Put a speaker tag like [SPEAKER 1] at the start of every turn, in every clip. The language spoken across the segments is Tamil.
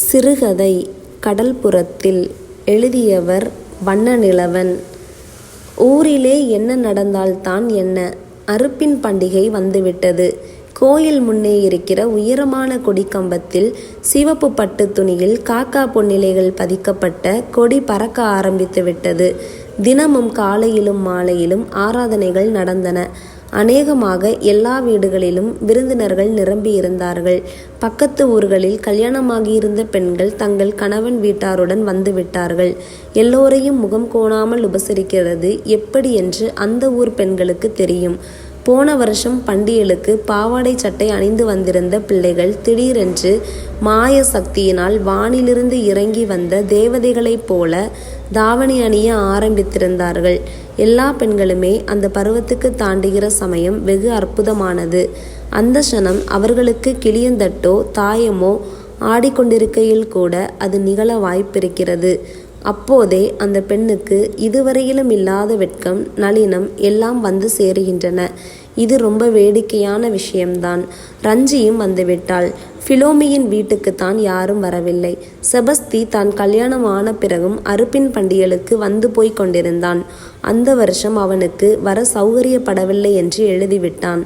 [SPEAKER 1] சிறுகதை கடல்புறத்தில் எழுதியவர் வண்ணநிலவன். ஊரிலே என்ன நடந்தால்தான் என்ன? அறுப்பின் பண்டிகை வந்துவிட்டது. கோயில் முன்னே இருக்கிற உயரமான கொடிக்கம்பத்தில் சிவப்பு பட்டு துணியில் காக்கா பொன்னிலைகள் பதிக்கப்பட்ட கொடி பறக்க ஆரம்பித்து விட்டது தினமும் காலையிலும் மாலையிலும் ஆராதனைகள் நடந்தன. அநேகமாக எல்லா வீடுகளிலும் விருந்தினர்கள் நிரம்பியிருந்தார்கள் பக்கத்து ஊர்களில் கல்யாணமாகியிருந்த பெண்கள் தங்கள் கணவன் வீட்டாருடன் வந்து விட்டார்கள். எல்லோரையும் முகம் கோணாமல் உபசரிக்கிறது எப்படி என்று அந்த ஊர் பெண்களுக்கு தெரியும். போன வருஷம் பண்டியலுக்கு பாவாடை சட்டை அணிந்து வந்திருந்த பிள்ளைகள் திடீரென்று மாய சக்தியினால் வானிலிருந்து இறங்கி வந்த தேவதைகளைப் போல தாவணி அணிய ஆரம்பித்திருந்தார்கள். எல்லா பெண்களுமே அந்த பருவத்துக்கு தாண்டுகிற சமயம் வெகு அற்புதமானது. அந்த சனம் அவர்களுக்கு கிளியந்தட்டோ தாயமோ ஆடிக்கொண்டிருக்கையில் கூட அது நிகழ வாய்ப்பிருக்கிறது. அப்போதே அந்த பெண்ணுக்கு இதுவரையிலும் இல்லாத வெட்கம் நளினம் எல்லாம் வந்து சேருகின்றன. இது ரொம்ப வேடிக்கையான விஷயம்தான். ரஞ்சியும் வந்துவிட்டாள். ஃபிலோமியின் வீட்டுக்குத்தான் யாரும் வரவில்லை. செபஸ்தி தான் கல்யாணம் ஆன பிறகும் அறுப்பின் பண்டியலுக்கு வந்து போய் கொண்டிருந்தான். அந்த வருஷம் அவனுக்கு வர சௌகரியப்படவில்லை என்று எழுதிவிட்டான்.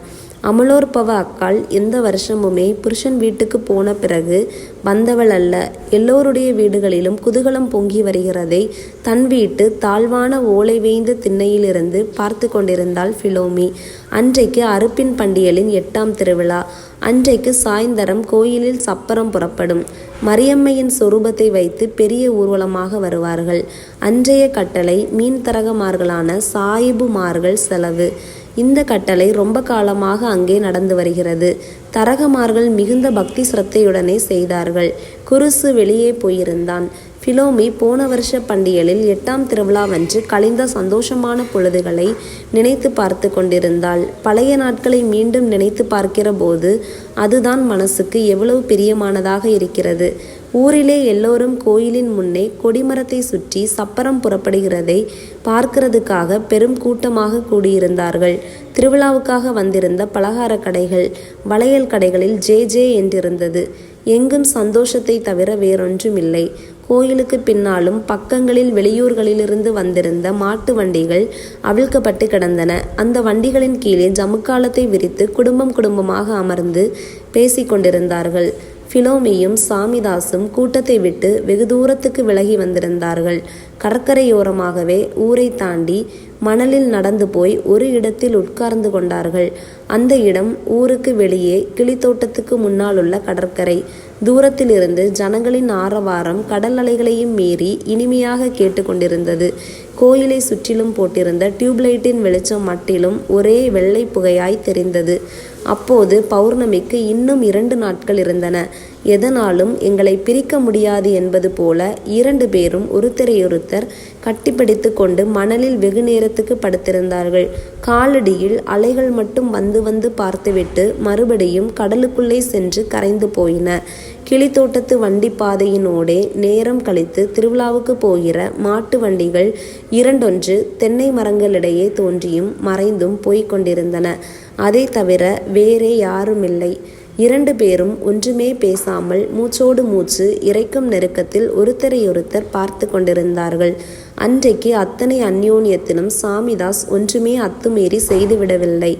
[SPEAKER 1] அமலோற்பவ அக்காள் எந்த வருஷமுமே புருஷன் வீட்டுக்கு போன பிறகு வந்தவள் அல்ல. எல்லோருடைய வீடுகளிலும் குதூகலம் பொங்கி வருகிறதை தன் வீட்டு தாழ்வான ஓலை வேய்ந்த திண்ணையிலிருந்து பார்த்து கொண்டிருந்தாள் ஃபிலோமி. அன்றைக்கு அறுப்பின் பண்டியலின் எட்டாம் திருவிழா. அன்றைக்கு சாயந்தரம் கோயிலில் சப்பரம் புறப்படும். மரியம்மையின் சொரூபத்தை வைத்து பெரிய ஊர்வலமாக வருவார்கள். அன்றைய கட்டளை மீன் தரகமார்களான சாயிபுமார்கள் செலவு. இந்த கட்டளை ரொம்ப காலமாக அங்கே நடந்து வருகிறது. தரகமார்கள் மிகுந்த பக்தி சிரத்தையுடனே செய்தார்கள். குருசு வெளியே போயிருந்தான். பிலோமி போன வருஷ பண்டிகையில் எட்டாம் திருவிழாவன்று கழிந்த சந்தோஷமான பொழுதுகளை நினைத்து பார்த்து கொண்டிருந்தாள். பழைய நாட்களை மீண்டும் நினைத்து பார்க்கிற போது அதுதான் மனசுக்கு எவ்வளவு பிரியமானதாக இருக்கிறது. ஊரிலே எல்லோரும் கோயிலின் முன்னே கொடிமரத்தை சுற்றி சப்பரம் புறப்படுகிறதை பார்க்கிறதுக்காக பெரும் கூட்டமாக கூடியிருந்தார்கள். திருவிழாவுக்காக வந்திருந்த பலகார கடைகள் வளையல் கடைகளில் ஜே ஜே என்றிருந்தது. எங்கும் சந்தோஷத்தை தவிர வேறொன்றும் இல்லை கோயிலுக்கு பின்னாலும் பக்கங்களில் வெளியூர்களிலிருந்து வந்திருந்த மாட்டு வண்டிகள் அவிழ்க்கப்பட்டு கிடந்தன. அந்த வண்டிகளின் கீழே ஜமுக்காலத்தை விரித்து குடும்பம் குடும்பமாக அமர்ந்து பேசிக்கொண்டிருந்தார்கள் பினோமியும் சாமிதாசும் கூட்டத்தை விட்டு வெகு தூரத்துக்கு விலகி வந்திருந்தார்கள். கடற்கரையோரமாகவே ஊரை தாண்டி மணலில் நடந்து போய் ஒரு இடத்தில் உட்கார்ந்து கொண்டார்கள். அந்த இடம் ஊருக்கு வெளியே கிளித்தோட்டத்துக்கு முன்னால் உள்ள கடற்கரை. தூரத்திலிருந்து ஜனங்களின் ஆரவாரம் கடல் அலைகளையும் மீறி இனிமையாக கேட்டுக்கொண்டிருந்தது. கோயிலை சுற்றிலும் போட்டிருந்த டியூப்லைட்டின் வெளிச்சம் மட்டிலும் ஒரே வெள்ளை புகையாய் தெரிந்தது. அப்போது பௌர்ணமிக்கு இன்னும் இரண்டு நாட்கள் இருந்தன. எதனாலும் எங்களை பிரிக்க முடியாது என்பது போல இரண்டு பேரும் ஒருத்தரையொருத்தர் கட்டிப்பிடித்து கொண்டு மணலில் வெகு நேரத்துக்கு படுத்திருந்தார்கள். காலடியில் அலைகள் மட்டும் வந்து வந்து பார்த்துவிட்டு மறுபடியும் கடலுக்குள்ளே சென்று கரைந்து போயின. கிளித்தோட்டத்து வண்டி பாதையினோடே நேரம் கழித்து திருவிழாவுக்கு போகிற மாட்டு வண்டிகள் இரண்டொன்று தென்னை மரங்களிடையே தோன்றியும் மறைந்தும் போய்க் கொண்டிருந்தன. அதை தவிர வேறே யாருமில்லை. இரண்டு பேரும் ஒன்றுமே பேசாமல் மூச்சோடு மூச்சு இறைக்கும் நெருக்கத்தில் ஒருத்தரையொருத்தர் பார்த்து கொண்டிருந்தார்கள். அன்றைக்கு அத்தனை அந்யோன்யத்திலும் சாமிதாஸ் ஒன்றுமே அத்துமீறி செய்துவிடவில்லை.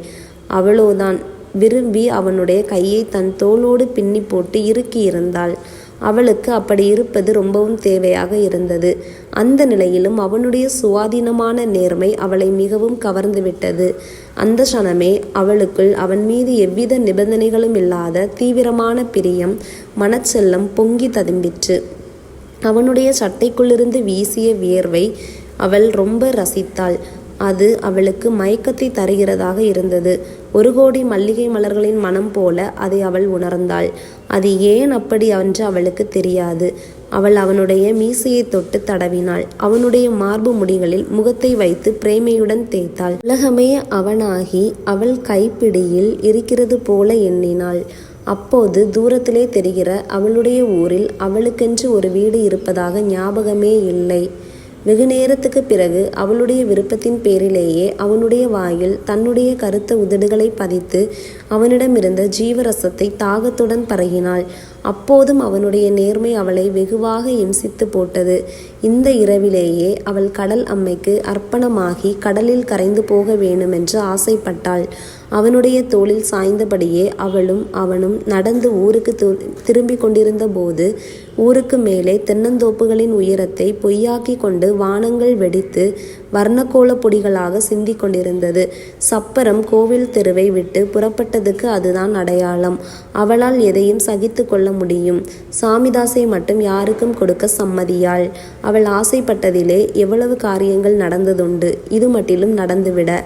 [SPEAKER 1] அவ்வளோதான் விரும்பி அவனுடைய கையை தன் தோளோடு பின்னி போட்டு இறுக்கியிருந்தாள் அவளுக்கு அப்படி இருப்பது ரொம்பவும் தேவையாக இருந்தது. அந்த நிலையிலும் அவனுடைய சுவாதீனமான நேர்மை அவளை மிகவும் கவர்ந்துவிட்டது அந்த க்ஷணமே அவளுக்குள் அவன் மீது எவ்வித நிபந்தனைகளும் இல்லாத தீவிரமான பிரியம் மனச்செல்லம் பொங்கி ததும்பிற்று. அவனுடைய சட்டைக்குள்ளிருந்து வீசிய வியர்வை அவள் ரொம்ப ரசித்தாள். அது அவளுக்கு மயக்கத்தை தருகிறதாக இருந்தது. ஒரு கோடி மல்லிகை மலர்களின் மனம் போல அதை அவள் உணர்ந்தாள். அது ஏன் அப்படி என்று அவளுக்கு தெரியாது. அவள் அவனுடைய மீசையை தொட்டு தடவினாள். அவனுடைய மார்பு முடிகளில் முகத்தை வைத்து பிரேமையுடன் தேய்த்தாள். உலகமே அவனாகி அவள் கைப்பிடியில் இருக்கிறது போல எண்ணினாள். அப்போது தூரத்திலே தெரிகிற அவளுடைய ஊரில் அவளுக்கென்று ஒரு வீடு இருப்பதாக ஞாபகமே இல்லை. வெகு நேரத்துக்கு பிறகு அவளுடைய விருப்பத்தின் பேரிலேயே அவனுடைய வாயில் தன்னுடைய கருத்த உதடுகளை பதித்து அவனிடமிருந்த ஜீவரசத்தை தாகத்துடன் பரகினாள். அப்போதும் அவனுடைய நேர்மை அவளை வெகுவாக இம்சித்து போட்டது. இந்த இரவிலேயே அவள் கடல் அம்மைக்கு அர்ப்பணமாகி கடலில் கரைந்து போக வேண்டுமென்று ஆசைப்பட்டாள். அவனுடைய தோளில் சாய்ந்தபடியே அவளும் அவனும் நடந்து ஊருக்கு திரும்பிக் கொண்டிருந்த போது ஊருக்கு மேலே தென்னந்தோப்புகளின் உயரத்தை பொய்யாக்கி கொண்டு வானங்கள் வெடித்து வர்ணக்கோள பொடிகளாக சிந்திக் கொண்டிருந்தது. சப்பரம் கோவில் தெருவை விட்டு புறப்பட்டதுக்கு அதுதான் அடையாளம். அவளால் எதையும் சகித்து கொள்ள முடியும். சாமிதாசை மட்டும் யாருக்கும் கொடுக்க சம்மதியாள். அவள் ஆசைப்பட்டதிலே எவ்வளவு காரியங்கள் நடந்ததுண்டு. இது மட்டிலும் நடந்துவிட.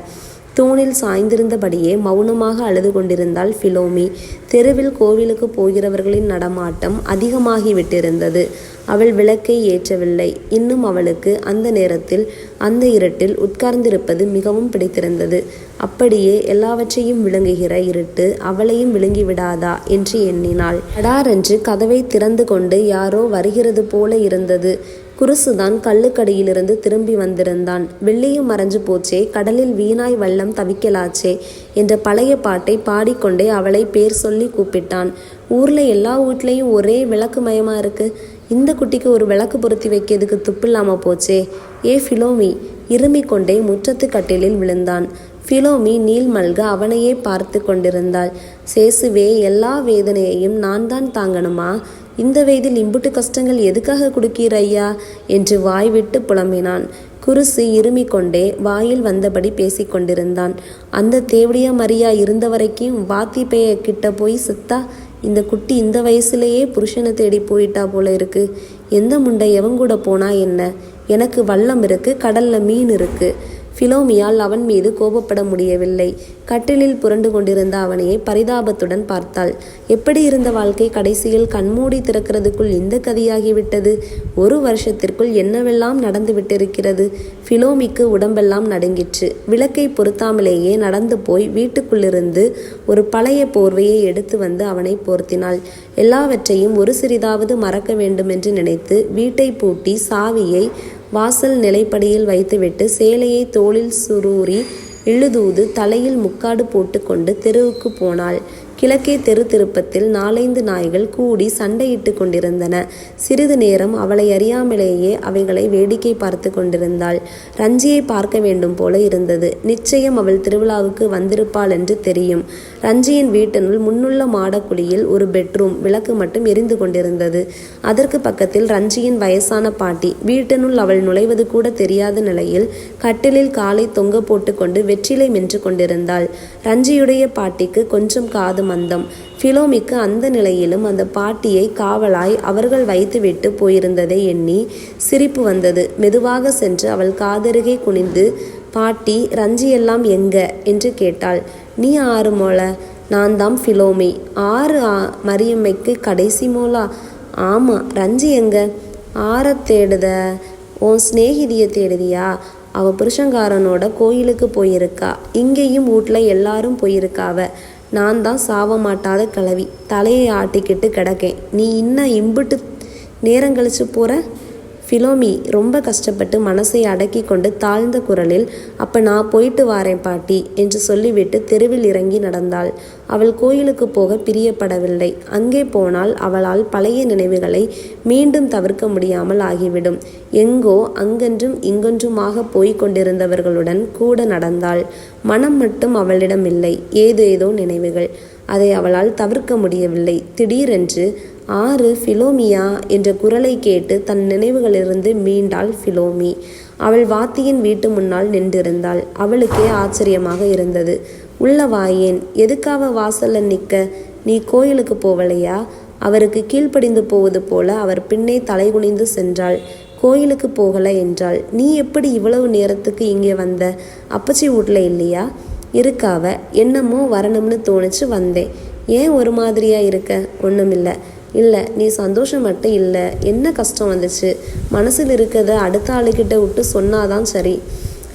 [SPEAKER 1] தூணில் சாய்ந்திருந்தபடியே மௌனமாக அழுது கொண்டிருந்தாள் ஃபிலோமி. தெருவில் கோவிலுக்கு போகிறவர்களின் நடமாட்டம் அதிகமாகிவிட்டிருந்தது. அவள் விளக்கை ஏற்றவில்லை. இன்னும் அவளுக்கு அந்த நேரத்தில் அந்த இருட்டில் உட்கார்ந்திருப்பது மிகவும் பிடித்திருந்தது. அப்படியே எல்லாவற்றையும் விழுங்குகிற இருட்டு அவளையும் விழுங்கிவிடாதா என்று எண்ணினாள். அடாரென்று கதவை திறந்து கொண்டு யாரோ வருகிறது போல இருந்தது. குருசுதான் கல்லுக்கடியிலிருந்து திரும்பி வந்திருந்தான். வெள்ளியும் மறைஞ்சு போச்சே கடலில் வீணாய் வள்ளம் தவிக்கலாச்சே என்ற பழைய பாட்டை பாடிக்கொண்டே அவளை பேர் சொல்லி கூப்பிட்டான். ஊர்ல எல்லா வீட்லேயும் ஒரே விளக்கு மயமா இருக்கு. இந்த குட்டிக்கு ஒரு விளக்கு பொருத்தி வைக்கிறதுக்கு துப்பில்லாம போச்சே. ஏ ஃபிலோமி. இருமிக் கொண்டே முற்றத்து கட்டிலில் விழுந்தான். ஃபிலோமி நீல் மல்க அவனையே பார்த்து கொண்டிருந்தாள். சேசுவே எல்லா வேதனையையும் நான் தான் தாங்கணுமா? இந்த வயதில் இம்புட்டு கஷ்டங்கள் எதுக்காக கொடுக்கீர் ஐயா என்று வாய்விட்டு புலம்பினான். குருசு இருமிக் கொண்டே வாயில் வந்தபடி பேசிக்கொண்டிருந்தான் அந்த தேவடியா மரியா இருந்த வரைக்கும் வாத்திப்பைய கிட்ட போய் சித்தா இந்த குட்டி இந்த வயசுலேயே புருஷனை தேடி போயிட்டா போல இருக்கு. எந்த முண்டை எவன் கூட போனா என்ன? எனக்கு வல்லம் இருக்கு கடல்ல மீன் இருக்கு. ஃபிலோமியால் அவன் மீது கோபப்பட முடியவில்லை. கட்டிலில் புரண்டு கொண்டிருந்த அவனையே பரிதாபத்துடன் பார்த்தாள். எப்படி இருந்த வாழ்க்கை? கடைசியில் கண்மூடி திறக்கிறதுக்குள் இந்த கதியாகிவிட்டது. ஒரு வருஷத்திற்குள் என்னவெல்லாம் நடந்து விட்டிருக்கிறது? ஃபிலோமிக்கு உடம்பெல்லாம் நடுங்கிற்று. விளக்கை பொருத்தாமலேயே நடந்து போய் வீட்டுக்குள்ளிருந்து ஒரு பழைய போர்வையை எடுத்து வந்து அவனை போர்த்தினாள். எல்லாவற்றையும் ஒரு சிறிதாவது மறக்க வேண்டுமென்று நினைத்து வீட்டை பூட்டி சாவியை வாசல் நிலைப்படியில் வைத்துவிட்டு சேலையை தோளில் சுரூரி இழுதூது தலையில் முக்காடு போட்டுக்கொண்டு தெருவுக்கு போனாள். கிழக்கே தெரு திருப்பத்தில் நாலைந்து நாய்கள் கூடி சண்டையிட்டு கொண்டிருந்தன. சிறிது நேரம் அவளை அறியாமலேயே அவைகளை வேடிக்கை பார்த்து கொண்டிருந்தாள். ரஞ்சியை பார்க்க வேண்டும் போல இருந்தது. நிச்சயம் அவள் திருவிழாவுக்கு வந்திருப்பாள் என்று தெரியும். ரஞ்சியின் வீட்டினுள் முன்னுள்ள மாடக்குழியில் ஒரு பெட்ரூம் விளக்கு மட்டும் எரிந்து கொண்டிருந்தது. அதற்கு பக்கத்தில் ரஞ்சியின் வயசான பாட்டி. வீட்டினுள் அவள் நுழைவது கூட தெரியாத நிலையில் கட்டிலில் காலை தொங்க போட்டுக்கொண்டு வெற்றிலை மென்று கொண்டிருந்தாள். ரஞ்சியுடைய பாட்டிக்கு கொஞ்சம் காது மந்தம். ஃபிலோமிக்கு அந்த நிலையிலும் அந்த பாட்டியை காவலாய் அவர்கள் வைத்துவிட்டு போயிருந்ததை எண்ணி சிரிப்பு வந்தது. மெதுவாக சென்று அவள் காதருகே குனிந்து பாட்டி ரஞ்சியெல்லாம் எங்க? என்று கேட்டாள். நீ ஆறு மோள? நான் தான் ஃபிலோமி. ஆறு மரியம்மைக்கு கடைசி மோளா? ஆமாம் ரஞ்சி எங்க? ஆற தேடுத உன் சிநேகிதியை தேடுதியா? அவள் புருஷங்காரனோட கோயிலுக்கு போயிருக்கா. இங்கேயும் வீட்டில் எல்லாரும் போயிருக்காவ. நான் தான் சாவ மாட்டாத கிளவி தலையை ஆட்டிக்கிட்டு கிடக்கேன். நீ இன்னும் இம்புட்டு நேரம் கழிச்சு போகிற ஃபிலோமி ரொம்ப கஷ்டப்பட்டு மனசை அடக்கி கொண்டு தாழ்ந்த குரலில் அப்ப நான் போயிட்டு வாரேன் பாட்டி என்று சொல்லிவிட்டு தெருவில் இறங்கி நடந்தாள். அவள் கோயிலுக்கு போக பிரியப்படவில்லை. அங்கே போனால் அவளால் பழைய நினைவுகளை மீண்டும் தவிர்க்க முடியாமல் ஆகிவிடும். எங்கோ அங்கென்றும் இங்கொன்றுமாக போய்க் கொண்டிருந்தவர்களுடன் கூட நடந்தாள். மனம் மட்டும் அவளிடம் இல்லை ஏதேதோ நினைவுகள். அதை அவளால் தவிர்க்க முடியவில்லை. திடீரென்று ஆறு ஃபிலோமியா என்ற குரலை கேட்டு தன் நினைவுகளிலிருந்து மீண்டாள் ஃபிலோமி அவள் வாத்தியின் வீட்டு முன்னால் நின்றிருந்தாள். அவளுக்கே ஆச்சரியமாக இருந்தது. உள்ள வாயேன் எதுக்காக வாசல்ல நிற்க நீ கோயிலுக்கு போவலையா? அவருக்கு கீழ்ப்படிந்து போவது போல அவர் பின்னே தலைகுனிந்து சென்றாள். கோயிலுக்கு போகல என்றாள். நீ எப்படி இவ்வளவு நேரத்துக்கு இங்கே வந்த? அப்பச்சி வீட்டில் இல்லையா? இருக்காவ என்னமோ வரணும்னு தோணுச்சு வந்தேன். ஏன் ஒரு மாதிரியா இருக்க? ஒன்றுமில்லை இல்லை நீ சந்தோஷம் மட்டும் இல்லை. என்ன கஷ்டம் வந்துச்சு? மனசில் இருக்கிறத அடுத்த ஆளுக்கிட்ட விட்டு சொன்னாதான் சரி.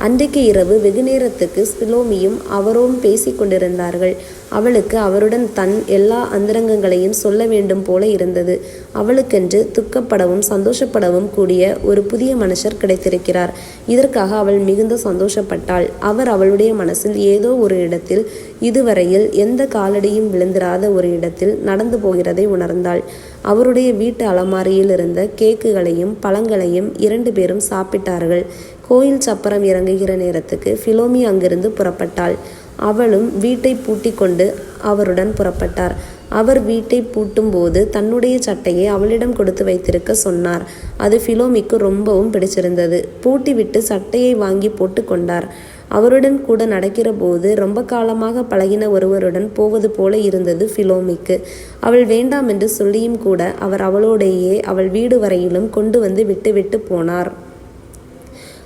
[SPEAKER 1] அன்றைக்கு இரவு வெகுநேரத்துக்கு ஸ்பிலோமியும் அவரும் பேசிக் கொண்டிருந்தார்கள். அவளுக்கு அவருடன் தன் எல்லா அந்தரங்கங்களையும் சொல்ல வேண்டும் போல இருந்தது. அவளுக்கென்று துக்கப்படவும் சந்தோஷப்படவும் கூடிய ஒரு புதிய மனுஷர் கிடைத்திருக்கிறார். இதற்காக அவள் மிகுந்த சந்தோஷப்பட்டாள். அவர் அவளுடைய மனசில் ஏதோ ஒரு இடத்தில் இதுவரையில் எந்த காலடியும் விழுந்திராத ஒரு இடத்தில் நடந்து போகிறதை உணர்ந்தாள். அவருடைய வீட்டு அலமாரியில் இருந்த கேக்குகளையும் பழங்களையும் இரண்டு பேரும் சாப்பிட்டார்கள். கோயில் சப்பரம் இறங்குகிற நேரத்துக்கு ஃபிலோமி அங்கிருந்து புறப்பட்டாள். அவளும் வீட்டை பூட்டிக் கொண்டு அவருடன் புறப்பட்டார். அவர் வீட்டை பூட்டும் போது தன்னுடைய சட்டையை அவளிடம் கொடுத்து வைத்திருக்க சொன்னார். அது ஃபிலோமிக்கு ரொம்பவும் பிடிச்சிருந்தது. பூட்டிவிட்டு சட்டையை வாங்கி போட்டுக்கொண்டார் அவருடன் கூட நடக்கிற போது ரொம்ப காலமாக பழகின ஒருவருடன் போவது போல இருந்தது ஃபிலோமிக்கு. அவள் வேண்டாம் என்று சொல்லியும் கூட அவர் அவளோடையே அவள் வீடு வரையிலும் கொண்டு வந்து விட்டுவிட்டு போனார்.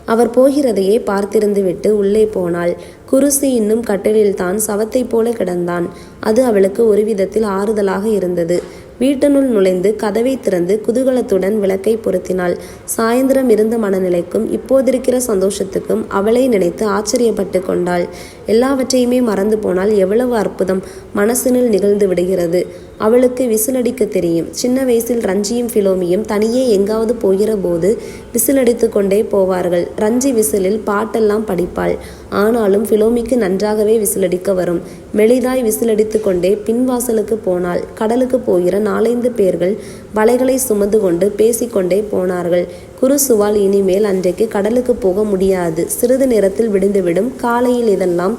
[SPEAKER 1] அவர் போகிறதையே பார்த்திருந்துவிட்டு உள்ளே போனாள். குருசி இன்னும் கட்டிலில்தான் சவத்தைப் போல கிடந்தான். அது அவளுக்கு ஒரு விதத்தில் ஆறுதலாக இருந்தது. வீட்டினுள் நுழைந்து கதவை திறந்து குதூகலத்துடன் விளக்கை பொருத்தினாள். சாயந்தரம் இருந்த மனநிலைக்கும் இப்போதிருக்கிற சந்தோஷத்துக்கும் அவளை நினைத்து ஆச்சரியப்பட்டு கொண்டாள். எல்லாவற்றையுமே மறந்து போனால் எவ்வளவு அற்புதம் மனசினில் நிகழ்ந்து விடுகிறது. அவளுக்கு விசிலடிக்க தெரியும். சின்ன வயசில் ரஞ்சியும் ஃபிலோமியும் தனியே எங்காவது போகிற போது விசிலடித்து கொண்டே போவார்கள். ரஞ்சி விசிலில் பாட்டெல்லாம் படிப்பாள். ஆனாலும் ஃபிலோமிக்கு நன்றாகவே விசிலடிக்க வரும். மெலிதாய் விசிலடித்து கொண்டே பின்வாசலுக்கு போனாள். கடலுக்கு போகிற நாலைந்து பேர்கள் வலைகளை சுமந்து கொண்டு பேசிக்கொண்டே போனார்கள். குருசுவால் இனிமேல் அன்றைக்கு கடலுக்கு போக முடியாது. சிறிது நேரத்தில் விடுந்துவிடும். காலையில் இதெல்லாம்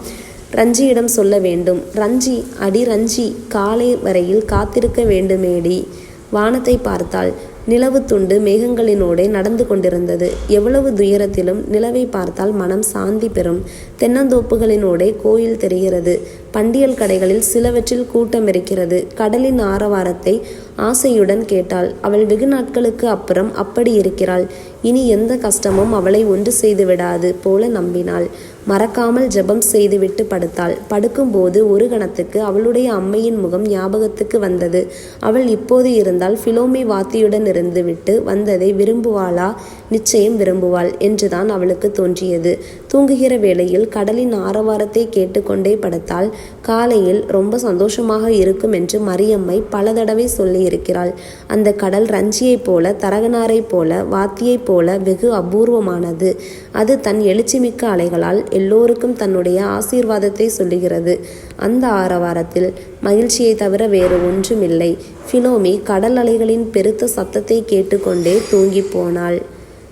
[SPEAKER 1] ரஞ்சியிடம் சொல்ல வேண்டும். ரஞ்சி அடி ரஞ்சி காலை வரையில் காத்திருக்க வேண்டுமேடி. வானத்தை பார்த்தாள் நிலவு துண்டு மேகங்களினோடே நடந்து கொண்டிருந்தது. எவ்வளவு துயரத்திலும் நிலவை பார்த்தால் மனம் சாந்தி பெறும். தென்னந்தோப்புகளினோடே கோயில் தெரிகிறது. பண்டியல் கடைகளில் சிலவற்றில் கூட்டம் இருக்கிறது. கடலின் ஆரவாரத்தை ஆசையுடன் கேட்டாள். அவள் வெகு நாட்களுக்கு அப்புறம் அப்படி இருக்கிறாள். இனி எந்த கஷ்டமும் அவளை ஒன்று செய்து விடாது போல நம்பினாள். மறக்காமல் ஜெபம் செய்துவிட்டு படுத்தாள். படுக்கும்போது ஒரு கணத்துக்கு அவளுடைய அம்மையின் முகம் ஞாபகத்துக்கு வந்தது. அவள் இப்போது இருந்தால் ஃபிலோமி வாத்தியுடன் இருந்து விட்டு வந்ததை விரும்புவாளா? நிச்சயம் விரும்புவாள் என்றுதான் அவளுக்கு தோன்றியது. தூங்குகிற வேளையில் கடலின் ஆரவாரத்தை கேட்டுக்கொண்டே படுத்தால் காலையில் ரொம்ப சந்தோஷமாக இருக்கும் என்று மரியம்மை பல தடவை சொல்லியிருக்கிறாள். அந்த கடல் ரஞ்சியைப் போல தரகனாரைப் போல வாத்தியைப் போல வெகு அபூர்வமானது. அது தன் எழுச்சிமிக்க அலைகளால் எல்லோருக்கும் தன்னுடைய ஆசீர்வாதத்தை சொல்லுகிறது. அந்த ஆரவாரத்தில் மகிழ்ச்சியை தவிர வேறு ஒன்றுமில்லை. ஃபிலோமி கடல் அலைகளின் பெருத்த சத்தத்தை கேட்டுக்கொண்டே தூங்கி போனாள்.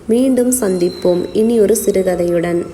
[SPEAKER 1] மீண்டும் சந்திப்போம். இனி ஒரு சிறுகதையுடன்.